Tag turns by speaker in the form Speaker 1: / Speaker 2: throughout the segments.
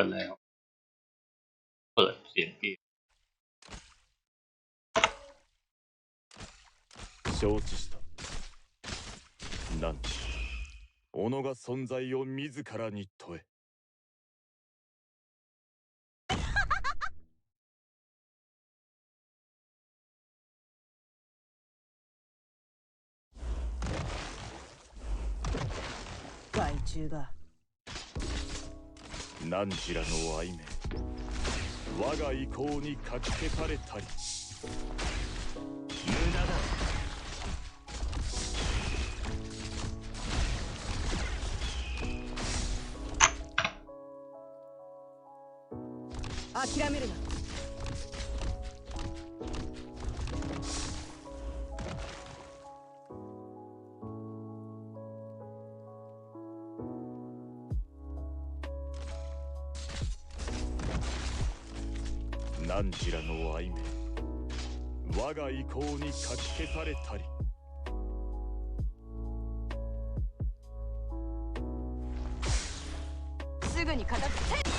Speaker 1: ปิดแล้ว เปิดเสียงเกม
Speaker 2: 承知した何己が存在を自らに問え
Speaker 3: 害虫が
Speaker 2: 汝らの愛名我が意向にかき消されたり。無駄だ。
Speaker 3: 諦めるな。
Speaker 2: 消されたり。
Speaker 3: すぐに片付け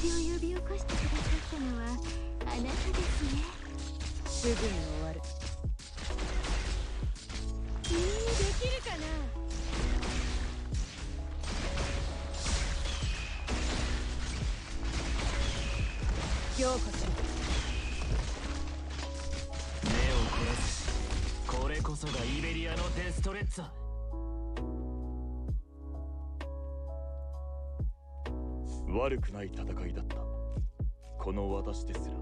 Speaker 4: 私を呼び起こしてくださったのはあなたですね。
Speaker 3: すぐに終わる。
Speaker 4: 君にできるかな？
Speaker 3: ようこそ
Speaker 5: そがイベリアのデストレッツァ
Speaker 2: 悪くない戦いだった。この私ですら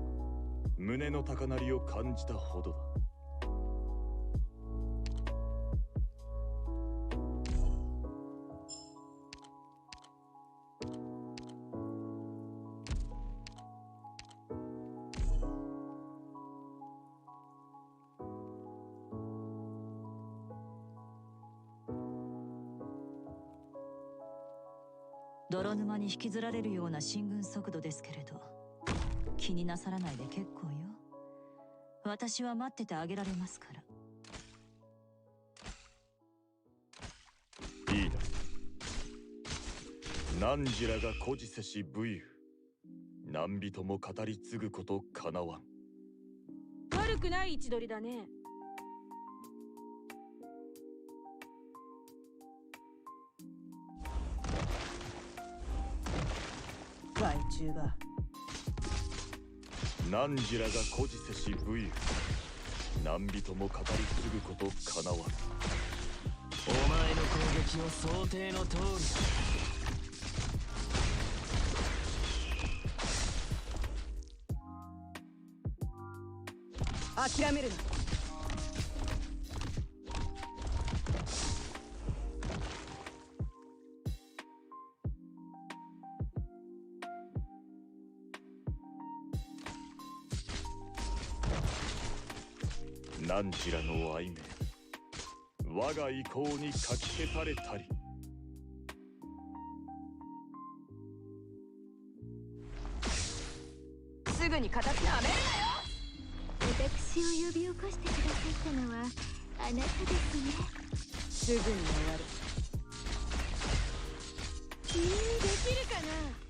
Speaker 2: 胸の高鳴りを感じたほどだ。
Speaker 6: に引きずられるような進軍速度ですけれど気になさらないで結構よ。私は待っててあげられますから。
Speaker 2: いいな。汝らが孤児せし武勇。何人も語り継ぐことかなわん。
Speaker 7: 悪くない位置取りだね
Speaker 3: 害虫が。
Speaker 2: 汝らが孤児せし武勇。何人も語り継ぐことかなわん
Speaker 5: お前の攻撃を想定の通りだ。
Speaker 3: 諦めるな
Speaker 2: 汝らの愛名我が意向にかき消されたり。
Speaker 3: すぐに片付けなめる
Speaker 4: 私を呼び起こしてくださったのはあなたですね。
Speaker 3: すぐに終わる。
Speaker 7: 君にできるかな？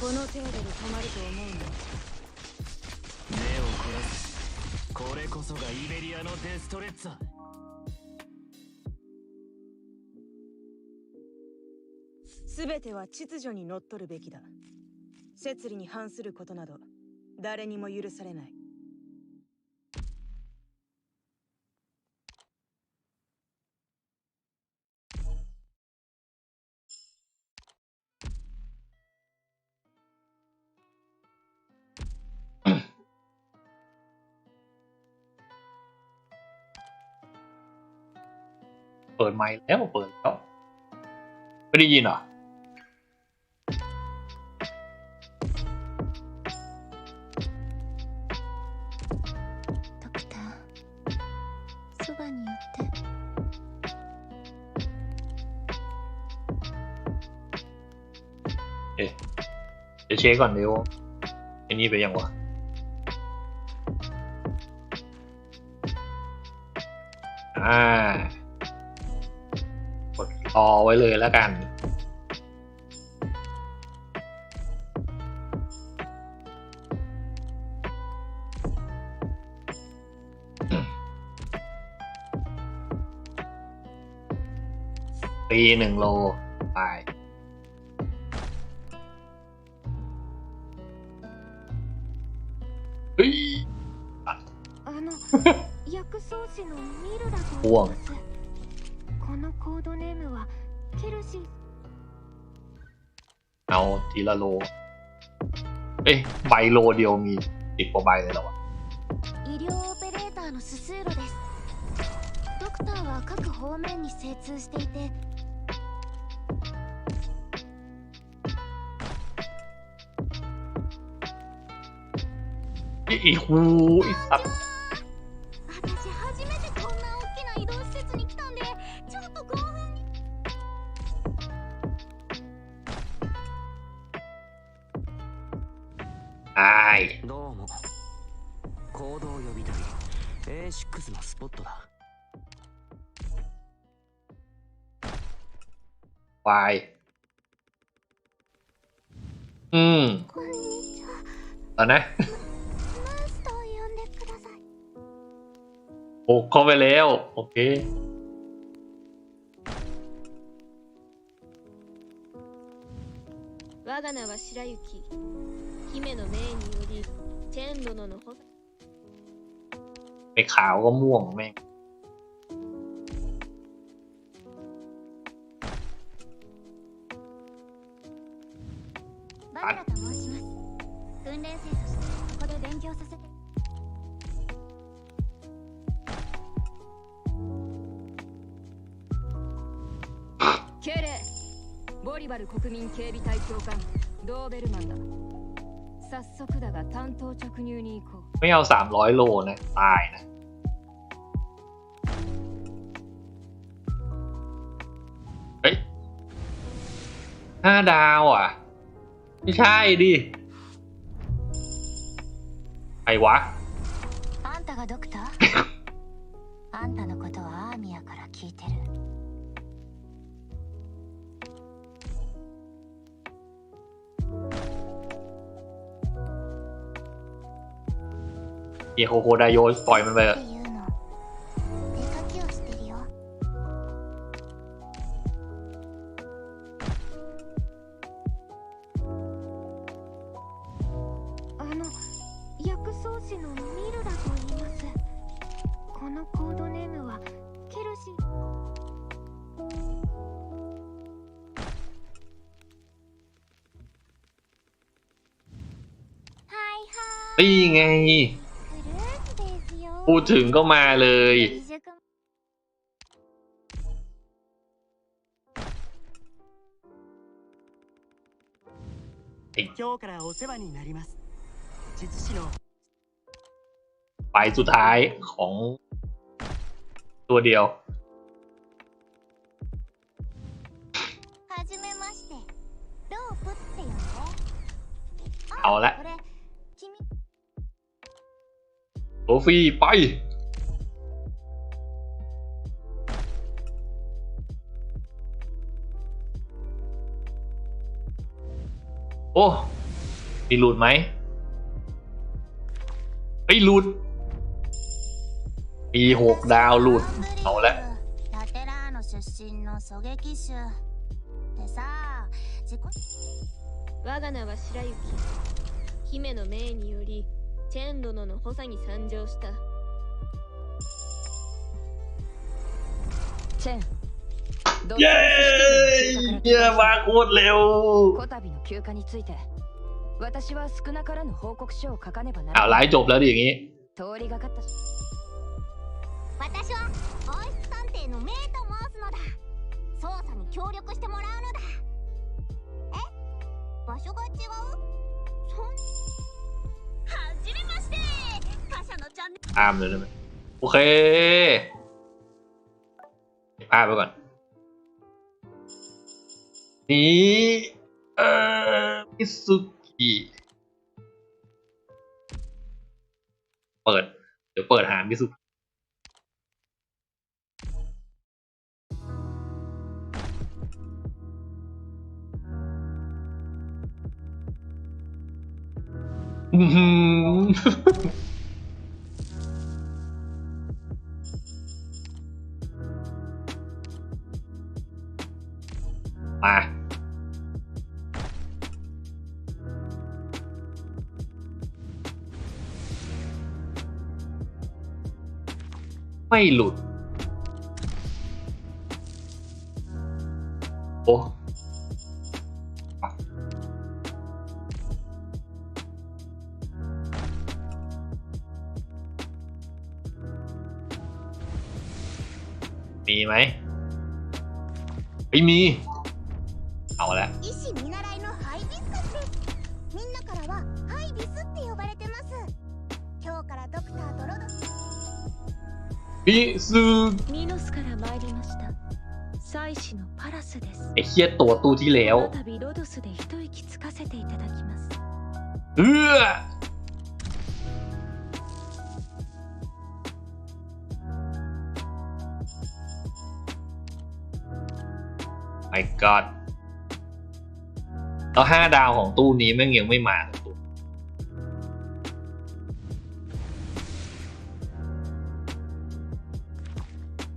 Speaker 3: この程度で止まると思うの？
Speaker 5: 目を凝らす。これこそがイベリアのデストレッツァ。
Speaker 3: 全ては秩序にのっとるべきだ。摂理に反することなど誰にも許されない
Speaker 1: เปิดไมค์แล้วเปิดแล้วไม่ได้ยินเหรอเช็คก่อนเดี๋ยวไอ้นี่ไปยังวะอ่า อไว้เลยแล้วกันปีหนึ่งโลไปเฮ้ย
Speaker 4: อ่วง のミルだと
Speaker 1: おわ
Speaker 4: 言いますこのコードネームはケルシー
Speaker 1: เอาทีละโล เอ๊ะ ใบโลเดียวมีสิบกว่าใบเลยเหรอวะ
Speaker 4: 医療オペレーターのススーロですドクターは各方面に精通していて
Speaker 1: อีอีหูไอีสัตว์
Speaker 5: 行動予備隊 A6 のスポットだ
Speaker 1: วายอืม
Speaker 4: こんにちは
Speaker 1: ตอนนะ
Speaker 4: マスターを呼んでください
Speaker 1: โอ้เข้าไปแล้ว โอเค
Speaker 7: 我が名は白雪姫の命によりチェン殿の補佐
Speaker 1: ไม่ขาวก็ม่วงแม่ง
Speaker 4: バブラと申します訓練生としてここで勉強させて
Speaker 7: 敬礼ボリバル国民警備隊長官ドーベルマンだ 早速だが担当直入に行こう
Speaker 1: ไม่เอาสามร้อยโลนะ ตายนะ เฮ้ยห้าดาวอ่ะ ไม่ใช่ดิ ใครวะ
Speaker 4: あんたがドクターあんたの
Speaker 1: มีโคโคไดโยปล่อยมันไปเถอะนี่ไง พูดถึงก็มาเลย ไปสุดท้ายของตัวเดียวเอาละ โรฟี่ไป โอ้ มีหลุดไหมเฮ้ยหลุด มีหกดาวหลุด เอาละ
Speaker 4: ラテラーノ出身の狙撃手でさ自己
Speaker 7: 我が名は白雪姫の命により チェン殿の補佐に参上した
Speaker 8: チェン
Speaker 1: เย้เยี่ยมาโคตรเร็ว
Speaker 8: こたびの休暇について私は少なからぬ報告書を書かねばな
Speaker 1: อ้าว
Speaker 8: ら
Speaker 1: ไล
Speaker 8: ない
Speaker 1: ฟ์จบแล้วดิอย่างงี้
Speaker 8: 通りがかったし
Speaker 4: 私は王室探偵のメイと申すのだ捜査に協力してもらうのだえ場所が違うそん
Speaker 1: ตามเลยได้ไหมโอเคเก็บภาพไปก่อน นี่เอ่อมิสุกิเปิด เดี๋ยวเปิดหามิสุกิ มาไม่หลุด มีไหมไม่มี เอาละ
Speaker 4: 医師見習いのハイビスカスですみんなからはハイビスって呼ばれてます今日からドクターとロド
Speaker 1: พิซึ
Speaker 9: ミノスから参りました祭司のパラスです
Speaker 1: ไอ้เคียตัวตู้ที่แล้ว
Speaker 9: この度ロドスで一息つかせていただきます
Speaker 1: เอื้อ ไอ้ god แล้วห้าดาวของตู้นี้แม่งยังไม่มาสักตัว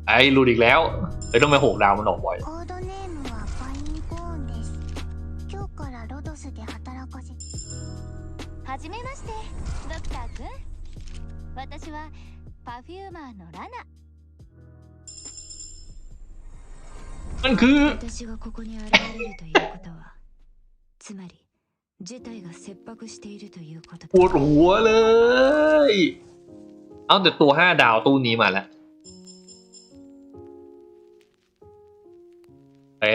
Speaker 1: ไอ้รูดอีกแล้วเฮ้ยต้องไปหกดาวมันออกบ่อย
Speaker 4: コードネームはパインコーンです今日からロドスで働かせはじめましてドクターくん私はパフューマーのラナ
Speaker 1: มันคือ
Speaker 6: 私がここに現れるということはつまり事態が切迫しているということ
Speaker 1: ปวดหัวเลย เอาแต่ตัวห้าดาวตู้นี้มาแล้วเอ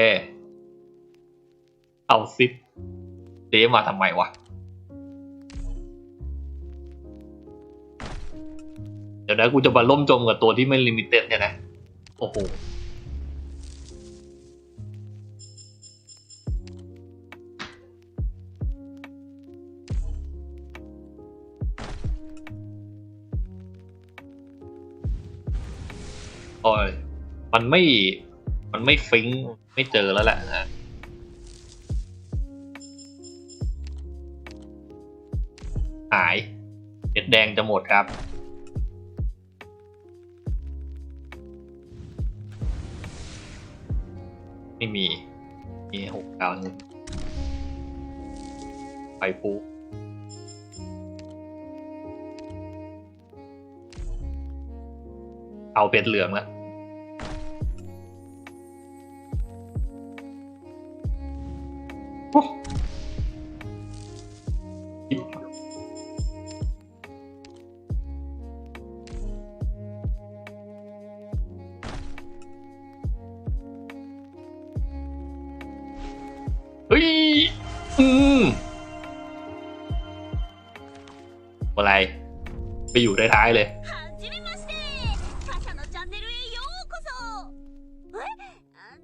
Speaker 1: เอาซิปเจ๊มาทำไมวะ เดี๋ยวนะกูจะมาล่มจมกับตัวที่ไม่ลิมิเต็ดเนี่ยนะ โอ้โห อยมันไม่ มันไม่ฟิงไม่เจอแล้วแหละนะหายเด็ดแดงจะหมดครับ ไม่มี มีหกดาวนึงไปปูเอาเป็นเหลืองแล้ว ไปอยู่ท้ายๆเลย
Speaker 4: はじめまして他社のチャンネルへようこそえあ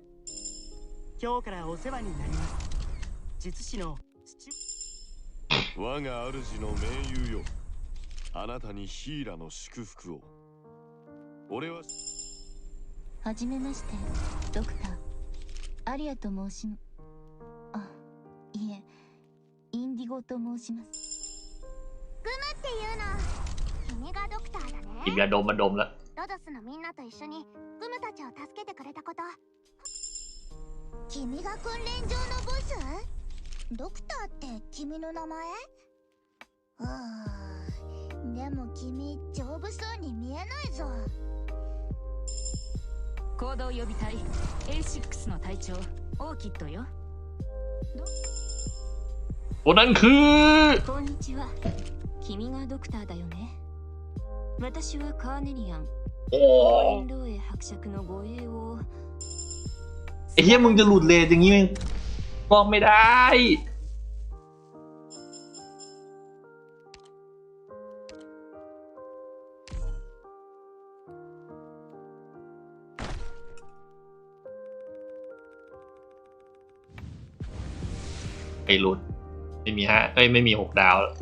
Speaker 10: 今日からお世話になります術師のスチ
Speaker 2: 我が主の盟友よあなたにヒーラの祝福を俺は
Speaker 4: はじめましてドクターアリアと申しあいえインディゴと申しますグムっていうの ネガドクターだね。
Speaker 1: 君はドムドムだ。
Speaker 4: ロドスのみんなと一緒にグムたちを助けてくれたこと。君が訓練場のボス？ドクターって君の名前？うんでも君丈夫そうに見えないぞ。
Speaker 8: 行動予備隊 A6 の隊長。オーキッドよ。
Speaker 1: おランク
Speaker 6: こんにちは。君がドクターだよね。私はカーネリアン
Speaker 1: โอ้ไอ้เหี้ยมึงจะหลุดเลยอย่างงี้มึงบอกไม่ได้ ไปหลุด ไม่มีฮะไม่ไม่มีหกดาวแล้ว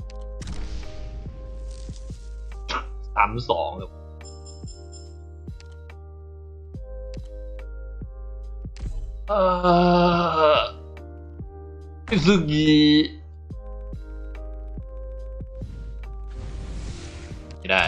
Speaker 1: ซ้มสองเออสุกิไม่ได้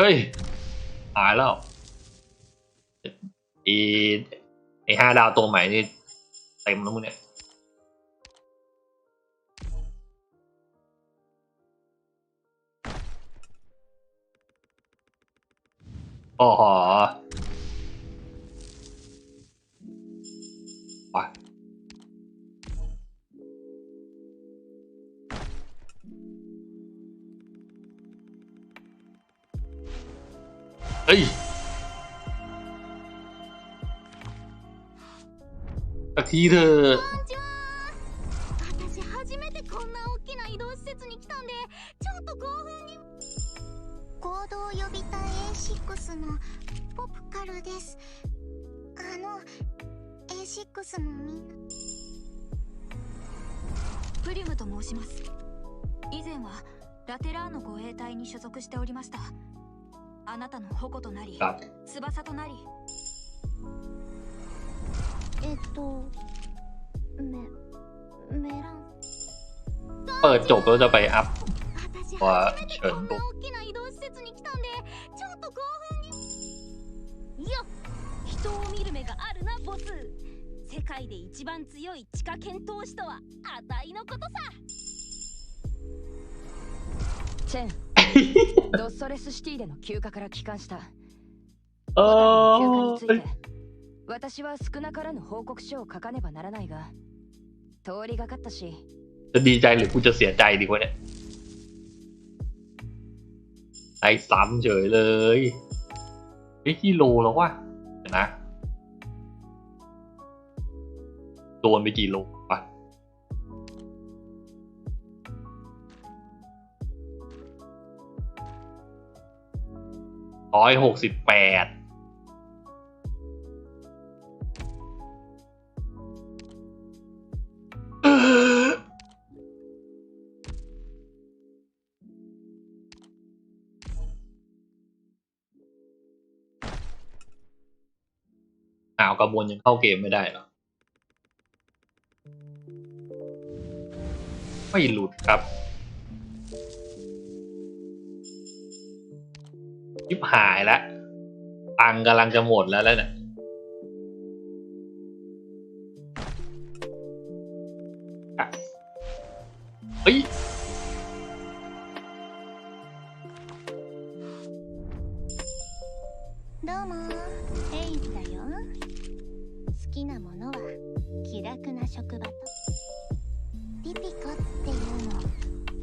Speaker 1: ฮ้ยหายแล้วอีไอห้าดาวตัวใหม่นี่เต็มแล้วมึงเนี่ยโอ้โห は
Speaker 4: い。アキール私初めてこんな大きな移動施設に来たんでちょっと興奮に行動呼び隊 A6 のポプカルですあの A6 のみ
Speaker 11: プリムと申します。以前はラテラーの護衛隊に所属しておりました。あなたの矛となり
Speaker 1: ครับ
Speaker 11: 翼となり
Speaker 4: えっとメメラン
Speaker 1: เปิดจบแล้วจะไปอัพ
Speaker 4: 私
Speaker 1: は
Speaker 4: 初めて
Speaker 1: เฉิน
Speaker 4: こんな
Speaker 1: と
Speaker 4: 大きな移動施設に来たんでちょっと興奮に
Speaker 11: いや人を見る目があるなボス世界で一番強い地下剣闘士とは値のことさ
Speaker 8: チェン ドッソレスシティでの休暇から帰還した
Speaker 1: เอ
Speaker 8: 休暇につい
Speaker 1: อ
Speaker 8: て私は少なからぬ報告書を書かねばならないが通りがかったし
Speaker 1: จะดีใจหรือกูจะเสียใจดีวะเนี่ยไอ้ซ้ำเฉยเลยไอ้กิโลแล้ววะเดี๋ยวนะ โดนไปกี่โล ร้อยหกสิบแปดอ้าวกระบวนยังเข้าเกมไม่ได้เหรอ ไม่หลุดครับ ยิบหายแล้วตังกำลังจะหมดแล้วแล้วเนี่ยเฮ้ย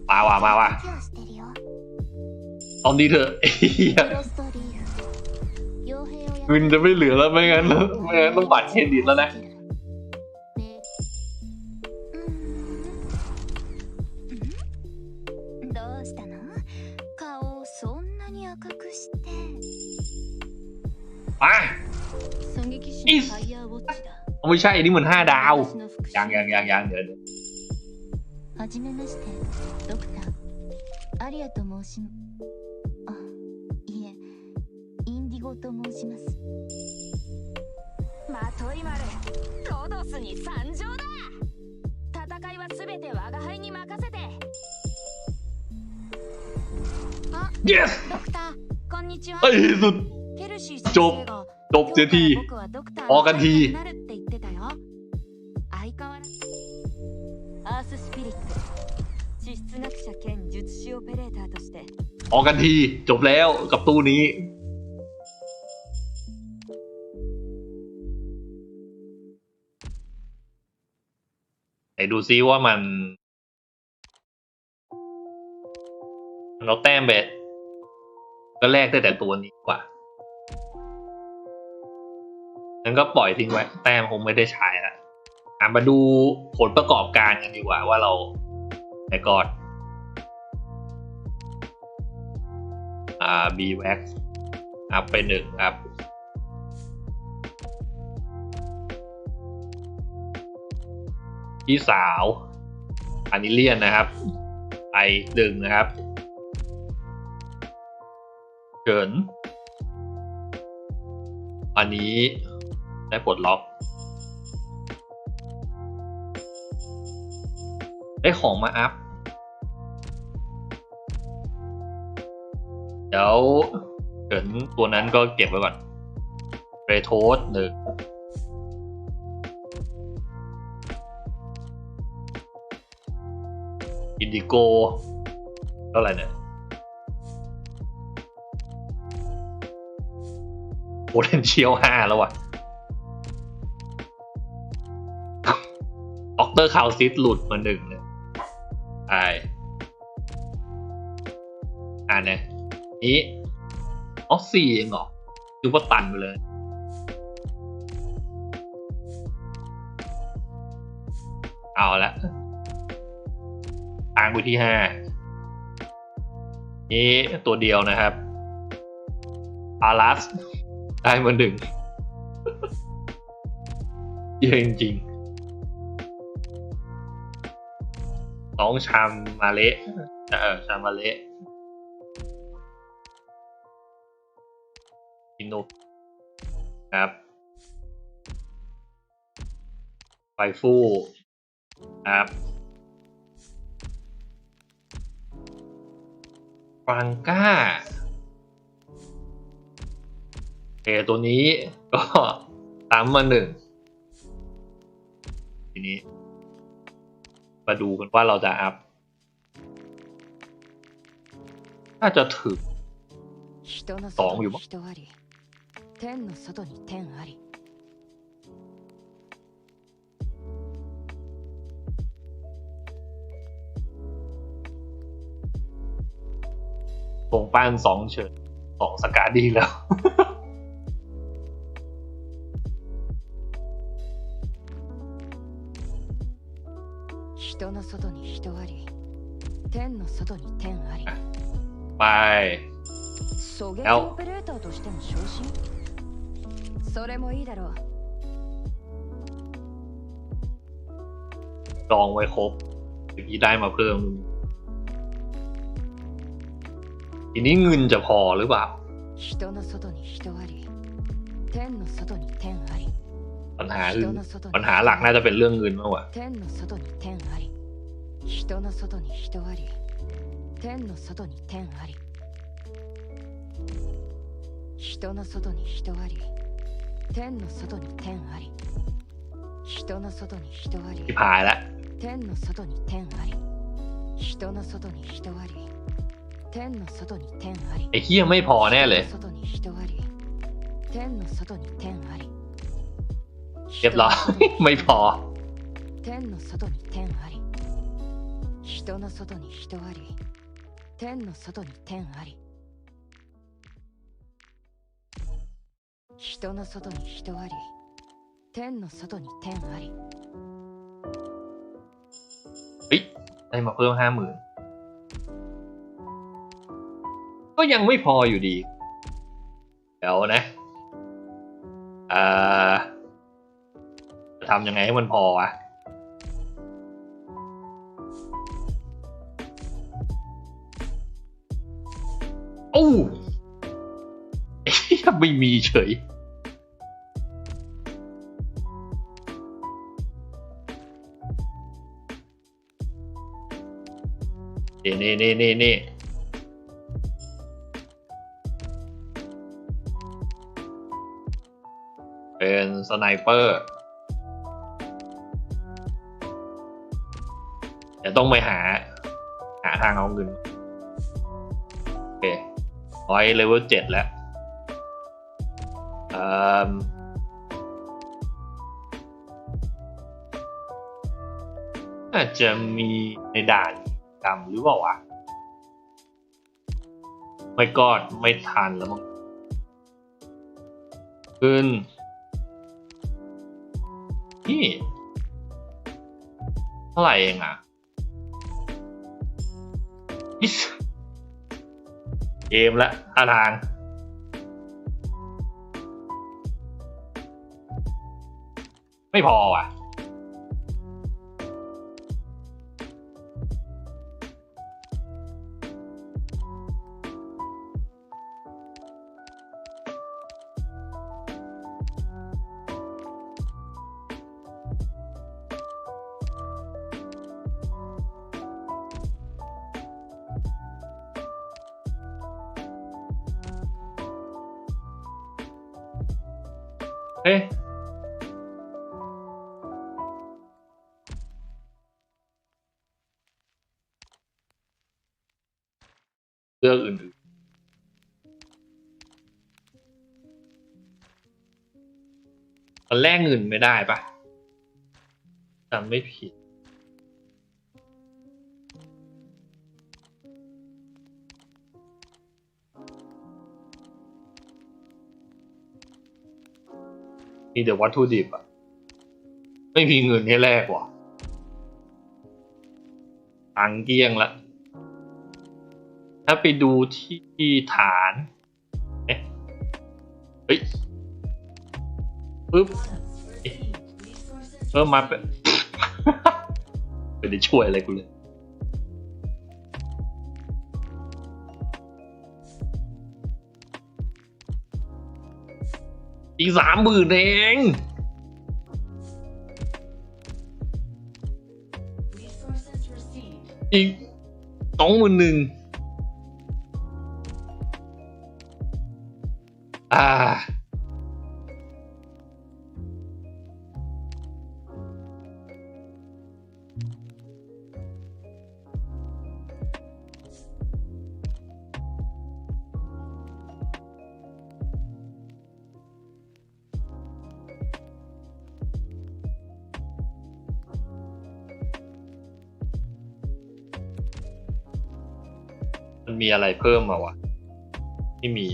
Speaker 1: มาว่ะมาว่ะ เอนนี้เถอะวินจะไม่เหลือแล้วไม่งั้นไม่งั้นต้องบัตรเครดิตแล้วนะมา
Speaker 11: อีส
Speaker 1: ไม่ใช่นี่เหมือนห้าดาวยังยังยังยังเดี๋ยว
Speaker 4: はじめまして、ドクター。アリアと申します。インディゴと申します
Speaker 7: まとい丸ロドスに参上だ戦いは全て我が輩に任せて
Speaker 4: あ
Speaker 1: yes
Speaker 11: ドクターこんにちは
Speaker 1: เอ้ยสุด
Speaker 11: ケルシー先
Speaker 1: จบ
Speaker 11: 生が
Speaker 1: จบเสียที
Speaker 11: 今日から僕はドクター
Speaker 1: พอกันที
Speaker 11: になるって言ってたよ相変わらずアーススピリット地質学者兼術師オペレーターとして
Speaker 1: ออกกันทีจบแล้วกับตู้นี้ ไหนดูซิว่ามันเอาแต้มไปก็แลกได้แต่ตัวนี้กว่างั้นก็ปล่อยทิ้งไว้ แต้มคงไม่ได้ใช้ละอะมาดูผลประกอบการกันดีกว่าว่าเราไหนก่อนอ่า B wax อัพไปหนึ่งครั พี่สาวอานิเลียนนะครับไปหนึ่งนะครับเฉินอันนี้ได้ปลดล็อก ได้ของมาอัพ เดี๋ยวเฉินตัวนั้นก็เก็บไว้ก่อนเรโทสหนึ่ง นดิโกเท่าไหร่เนี่ยโพเทนเชียลห้าแล้วว่ะด็อกเตอร์คาวซิสหลุดมาหนึ่งเนี่ยใช่อ่านเนี่ยนี้อ๋อสี่เองเหรอคือว่าตันไปเลยเอาละ ทางไปที่ห้านี่ตัวเดียวนะครับอารัสได้มาหนึ่งเยอะจริงๆน้องชามมาเละเออชามมาเละอินุครับไฟฟูครับ ฟรังก้าเอตัวนี้ก็ตามมาหนึ่งทีนี้ มาดูกันว่าเราจะอัพน่าจะถึงสองอยู่มั้ง
Speaker 8: 人あり天の外に天あり
Speaker 1: ตรงป้านสองเฉินสองสกาดีแล้ว
Speaker 8: 人の外に人あり天の外に天あり
Speaker 1: ไป
Speaker 8: 狙撃
Speaker 1: แล้ว
Speaker 8: オペレーターとしても昇進それもいいだろう
Speaker 1: จองไว้ครบเมื่อกี้ได้มาเพิ่ม ทีนี้เงินจะพอหรือเปล่า
Speaker 8: 人の外に人あり天の外に天あり
Speaker 1: ปัญหาคือปัญหาหลักน่าจะเป็นเรื่องเงินมากกว่า
Speaker 8: 天の外に天あり人の外に人あり天の外に天あり人の外に人あり天の外に天あり人の外に人あり
Speaker 1: ที่พายแล้ว
Speaker 8: 天の外に天あり人の外に人あり天の外に天あり
Speaker 1: ไอ้เฮียไม่พอแน่เลย
Speaker 8: 人の外に人あり天の外に天あり
Speaker 1: เรียบร้อย ไม่พอ
Speaker 8: 天の外に天あり人の外に人あり天の外に天あり人の外に人あり天の外に天あり
Speaker 1: เฮ้ยได้มาเพิ่มห้าหมื่น ก็ยังไม่พออยู่ดี เดี๋ยวนะอ่าจะทำยังไงให้มันพอวะโอ้ไม่มีเฉยนี่นี่นี่นี่ ไนเปอร์เดี๋ยวต้องไปหา หาทางเอาเงิน โอเคร้อยเลเวลเจ็ดแล้วเอ่มน่าจะมีในด่านดำหรือเปล่าวะไม่กอดไม่ทันแล้วมั้งขึ้น นี่เท่าไหร่เองอะอิสเกมละอาทางไม่พออะ มันแลกเงินไม่ได้ปะจำไม่ผิด มีแต่วัตถุดิบอะไม่มีเงินให้แลกว่ะตังเกี้ยงละถ้าไปดูที่ฐาน เอ๊ะเฮ้ย ปึ๊บเอ๊ะเพิ่มมาเป็นไม่ได้ช่วยอะไรกูเลยอีกสามหมื่นเองอีกสองหมื่นหนึ่งอ่า มีอะไรเพิ่มมาวะที่มี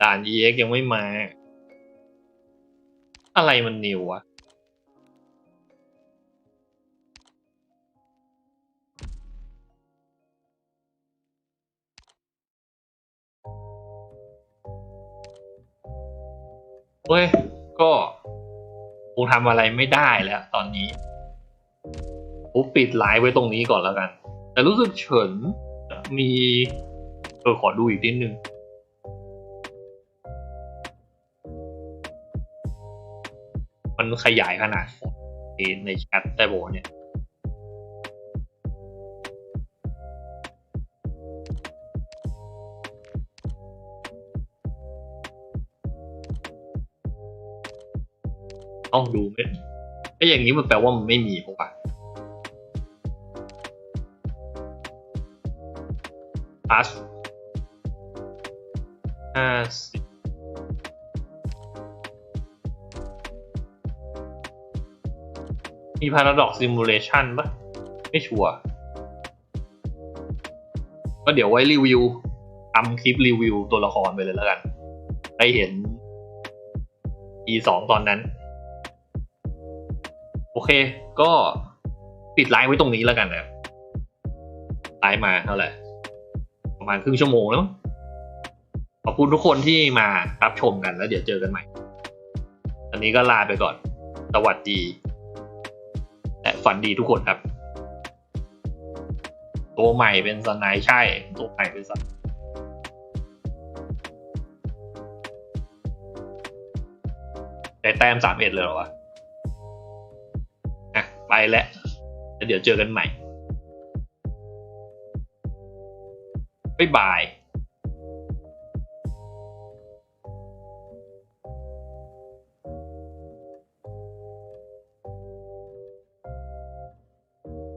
Speaker 1: ด่าน EX ยังไม่มา อะไรมันนิววะเว้ยก็ งทำอะไรไม่ได้แล้วตอนนี้ผมปิดไลฟ์ไว้ตรงนี้ก่อนแล้วกัน แต่รู้สึกเฉินมีเออขอดูอีกนิดนึงมันขยายขนาดในแชทได้บอกเนี่ย ต้องดูไม่ไอ้อย่างนี้มันแปลว่ามันไม่มีปะวะพาสห้าสิบมี Paradox Simulation ปะไม่ชัวร์ก็เดี๋ยวไว้รีวิวทำคลิปรีวิวตัวละครไปเลยแล้วกันได้เห็น E สองตอนนั้น อเค ก็ปิดไลฟ์ไว้ตรงนี้แล้วกันนะไลฟ์มาเท่าไหร่ประมาณครึ่งชั่วโมงแล้วมั้งขอบคุณทุกคนที่มารับชมกันแล้วเดี๋ยวเจอกันใหม่ อันนี้ก็ลาไปก่อน สวัสดี และฝันดีทุกคนครับ ตัวใหม่เป็นสไนใช่ ตัวใหม่เป็นสไนได้แต้มสามเอ็ดเลยเหรอวะ ไปแล้วแล้วเดี๋ยวเจอกันใหม่บ๊ายบาย